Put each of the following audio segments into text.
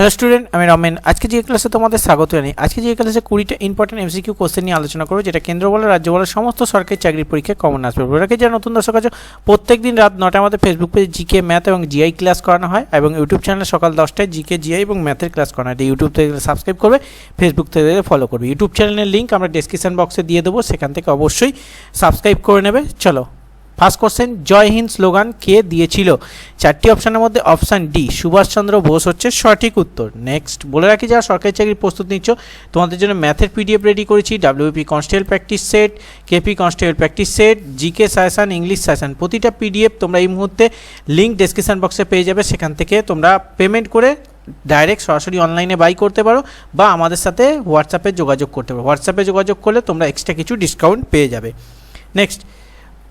Hello student আমি রমেন। আজকে যে ক্লাসে তোমাদের স্বাগত জানাই। আজকে যে ক্লাসে কুড়িটা ইম্পর্টেন্ট এমসিকিউ কোশ্চেন নিয়ে আলোচনা করব, যেটা কেন্দ্র বলে, রাজ্য বলে, সমস্ত সরকারি চাকরির পরীক্ষায় কমন আসবে। ওটাকে যারা নতুন দর্শক আছে প্রত্যেক দিন রাত নটায় আমাদের ফেসবুক পেজে জিকে ম্যাথ এবং জিআই ক্লাস করানো হয় এবং ইউটিউব চ্যানেলে সকাল দশটায় জিকে জিআই এবং ম্যাথের ক্লাস করানো হয়। ইউটিউব থেকে সাবস্ক্রাইব করবে ফেসবুক থেকে ফলো করবে। ইউটিউব চ্যানেলের লিঙ্ক আমরা ডিসক্রিপশন বক্সে দিয়ে দেবো। সেখান থেকে অবশ্যই সাবস্ক্রাইব করে নেবে। চলো। First question, Jai Hind slogan কে দিয়েছিল? চারটি অপশানের মধ্যে অপশান ডি, সুভাষচন্দ্র বোস হচ্ছে সঠিক উত্তর। নেক্সট, বলে রাখি যারা সরকারি চাকরির প্রস্তুত নিচ্ছ, তোমাদের জন্য ম্যাথের পিডিএফ রেডি করেছি WP constable practice set KP constable practice set GK suggestion English suggestion প্রতিটা পিডিএফ তোমরা এই মুহূর্তে লিঙ্ক ডেসক্রিপশন বক্সে পেয়ে যাবে, সেখান থেকে তোমরা পেমেন্ট করে ডাইরেক্ট সরাসরি অনলাইনে বাই করতে পারো, বা আমাদের সাথে হোয়াটসঅ্যাপে যোগাযোগ করতে পারো। হোয়াটসঅ্যাপে যোগাযোগ করলে তোমরা এক্সট্রা কিছু ডিসকাউন্ট পেয়ে যাবে। নেক্সট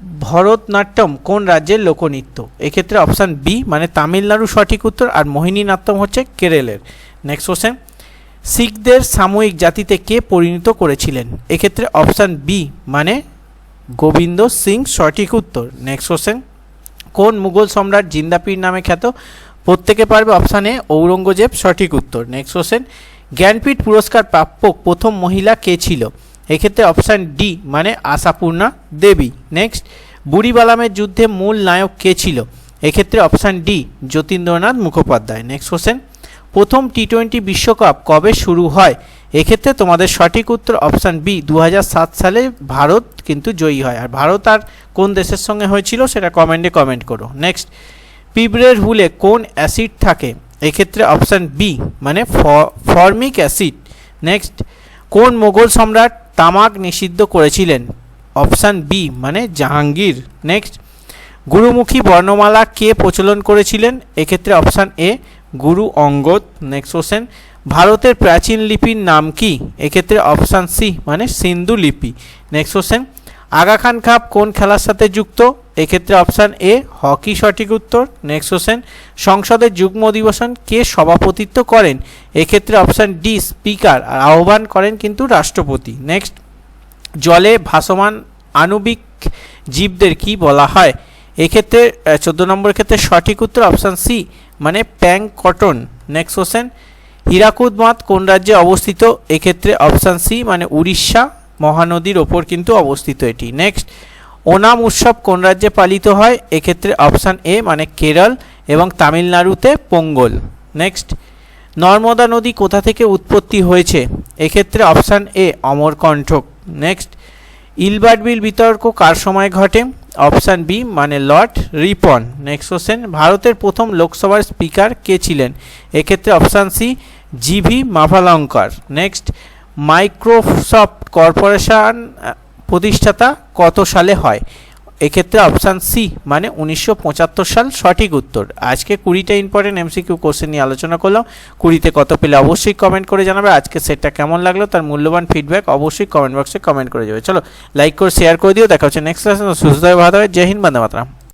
ভরতনাট্যম কোন রাজ্যের লোকনৃত্য? এক্ষেত্রে অপশান বি মানে তামিলনাড়ু সঠিক উত্তর আর মোহিনী নাট্যম হচ্ছে কেরলের। নেক্সট কোশ্চেন শিখদের সাময়িক জাতিতে কে পরিণত করেছিলেন? এক্ষেত্রে অপশান বি মানে গোবিন্দ সিং সঠিক উত্তর। নেক্সট কোশ্চেন কোন মুঘল সম্রাট জিন্দাপির নামে খ্যাত? প্রত্যেকে পারবে অপশান এ ঔরঙ্গজেব সঠিক উত্তর। নেক্সট কোশ্চেন জ্ঞানপীঠ পুরস্কার প্রাপ্য প্রথম মহিলা কে ছিল? এক্ষেত্রে অপশান ডি মানে আশাপূর্ণা দেবী। নেক্সট বুড়িবালামের যুদ্ধে মূল নায়ক কে ছিল? এক্ষেত্রে option D, Jatindranath Mukhopadhyay. Next question প্রথম টি টোয়েন্টি বিশ্বকাপ কবে শুরু হয়? এক্ষেত্রে তোমাদের সঠিক উত্তর অপশান বি দু হাজার সাত সালে ভারত কিন্তু জয়ী হয়। আর ভারত আর কোন দেশের সঙ্গে হয়েছিল সেটা কমেন্টে কমেন্ট করো। নেক্সট পিঁপড়ের হুলে কোন অ্যাসিড থাকে? এক্ষেত্রে অপশান বি মানে ফর্মিক অ্যাসিড নেক্সট কোন মোগল সম্রাট তামাক নিষিদ্ধ করেছিলেন। অপশান বি মানে জাহাঙ্গীর। নেক্সট। গুরুমুখী বর্ণমালা কে প্রচলন করেছিলেন? এক্ষেত্রে অপশান এ, গুরু অঙ্গদ। Next question. ভারতের প্রাচীন লিপির নাম কি? এক্ষেত্রে অপশান সি মানে সিন্ধু লিপি। Next question. Aga Khan cup কোন খেলার সাথে যুক্ত? এক্ষেত্রে অপশান এ, হকি সঠিক উত্তর। নেক্সট কোশ্চেন, সংসদের যুগ্ম অধিবেশন কে সভাপতিত্ব করেন? এক্ষেত্রে অপশান ডি, স্পিকার। আহ্বান করেন কিন্তু রাষ্ট্রপতি। নেক্সট, জলে ভাসমান আণবিক জীবদের কি বলা হয়? এক্ষেত্রে চোদ্দ নম্বরের ক্ষেত্রে সঠিক উত্তর, অপশান সি মানে প্যাং কটন। নেক্সট কোশ্চেন, হীরাকুদ বাঁধ কোন রাজ্যে অবস্থিত? এক্ষেত্রে অপশান সি মানে উড়িষ্যা। মহানদীর ওপর কিন্তু অবস্থিত এটি। নেক্সট ওনাম উৎসব কোন রাজ্যে পালিত হয়? এক্ষেত্রে অপশান এ মানে কেরল এবং তামিলনাড়ুতে পোঙ্গল। নেক্সট নর্মদা নদী কোথা থেকে উৎপত্তি হয়েছে? এক্ষেত্রে option A Amarkantak. Next Ilbert bill বিতর্ক কার সময় ঘটে? অপশান বি মানে লর্ড রিপন। নেক্সট কোশ্চেন ভারতের প্রথম লোকসভার স্পিকার কে ছিলেন? এক্ষেত্রে option C GV Mavalankar. Next Microsoft corporation প্রতিষ্ঠাতা কত সালে হয়? এক্ষেত্রে অপশান সি মানে উনিশশো পঁচাত্তর সাল সঠিক উত্তর। আজকে কুড়িটা ইম্পর্টেন্ট এমসিকিউ কোশ্চেন নিয়ে আলোচনা করলাম। কুড়িতে কত পেলে অবশ্যই কমেন্ট করে জানাবে। আজকে সেটটা কেমন লাগল তার মূল্যবান ফিডব্যাক অবশ্যই কমেন্ট বক্সে কমেন্ট করে যাবে। চলো লাইক করে শেয়ার করে দিও। দেখা হচ্ছে নেক্সট ক্লাসে সুস্থ ভালো হবে জয় হিন্দ, বন্দে মাতরম।